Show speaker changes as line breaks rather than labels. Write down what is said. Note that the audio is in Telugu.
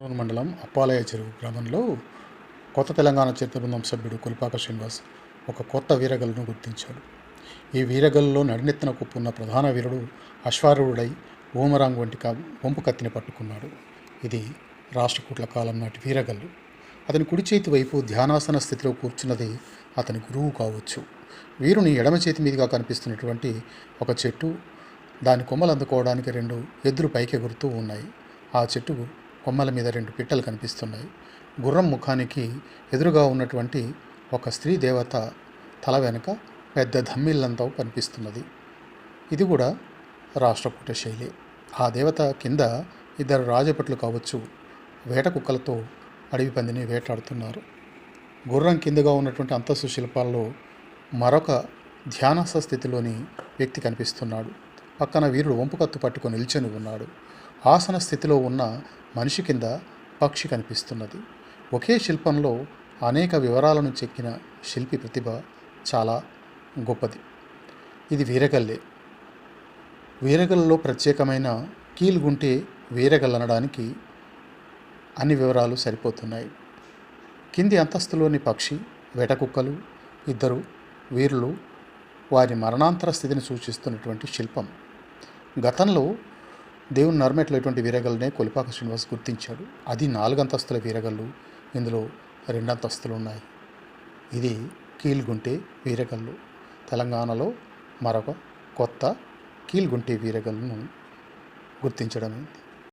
కర్నూలు మండలం అప్పాలయ చెరువు గ్రామంలో కొత్త తెలంగాణ చరిత్ర బృందం సభ్యుడు కుల్పాక శ్రీనివాస్ ఒక కొత్త వీరగలను గుర్తించాడు. ఈ వీరగల్లో నడినెత్తిన కుప్పున్న ప్రధాన వీరుడు అశ్వారూఢుడై ఓమరాంగ్ వంటి వంపు కత్తిని పట్టుకున్నాడు. ఇది రాష్ట్రకూట్ల కాలం నాటి వీరగల్లు. అతని కుడి చేతి వైపు ధ్యానాసన స్థితిలో కూర్చున్నది అతని గురువు కావచ్చు. వీరుని ఎడమ చేతి మీదుగా కనిపిస్తున్నటువంటి ఒక చెట్టు దాని కొమ్మలు అందుకోవడానికి రెండు ఎద్దులు పైకెగురుతూ ఉన్నాయి. ఆ చెట్టు కొమ్మల మీద రెండు పిట్టలు కనిపిస్తున్నాయి. గుర్రం ముఖానికి ఎదురుగా ఉన్నటువంటి ఒక స్త్రీ దేవత తల వెనుక పెద్ద ధమ్మిల్లంతా కనిపిస్తున్నది. ఇది కూడా రాష్ట్రకూట శైలి. ఆ దేవత కింద ఇద్దరు రాజభట్లు కావచ్చు వేట కుక్కలతో అడవి పందిని వేటాడుతున్నారు. గుర్రం కిందగా ఉన్నటువంటి అంతస్తు శిల్పాల్లో మరొక ధ్యానస్థ స్థితిలోని వ్యక్తి కనిపిస్తున్నాడు. పక్కన వీరుడు వంపుకత్తు పట్టుకొని నిల్చొని ఉన్నాడు. ఆసన స్థితిలో ఉన్న మనిషి కింద పక్షి కనిపిస్తున్నది. ఒకే శిల్పంలో అనేక వివరాలను చెక్కిన శిల్పి ప్రతిభ చాలా గొప్పది. ఇది వీరగల్లే. వీరగల్లలో ప్రత్యేకమైన కీలుగుంటే వీరగల్లనడానికి అన్ని వివరాలు సరిపోతున్నాయి. కింది అంతస్తులోని పక్షి వేటకుక్కలు ఇద్దరు వీరులు వారి మరణాంతర స్థితిని సూచిస్తున్నటువంటి శిల్పం. గతంలో దేవుని నర్మెట్లటువంటి వీరగల్నే కొలిపాక శ్రీనివాస్ గుర్తించాడు. అది నాలుగంతస్తుల వీరగల్లు ఇందులో రెండు అంతస్తులు ఉన్నాయి. ఇది కీల్గుంటే వీరగల్లు తెలంగాణలో మరొక కొత్త కీల్గుంటే వీరగల్లును గుర్తించడమైంది.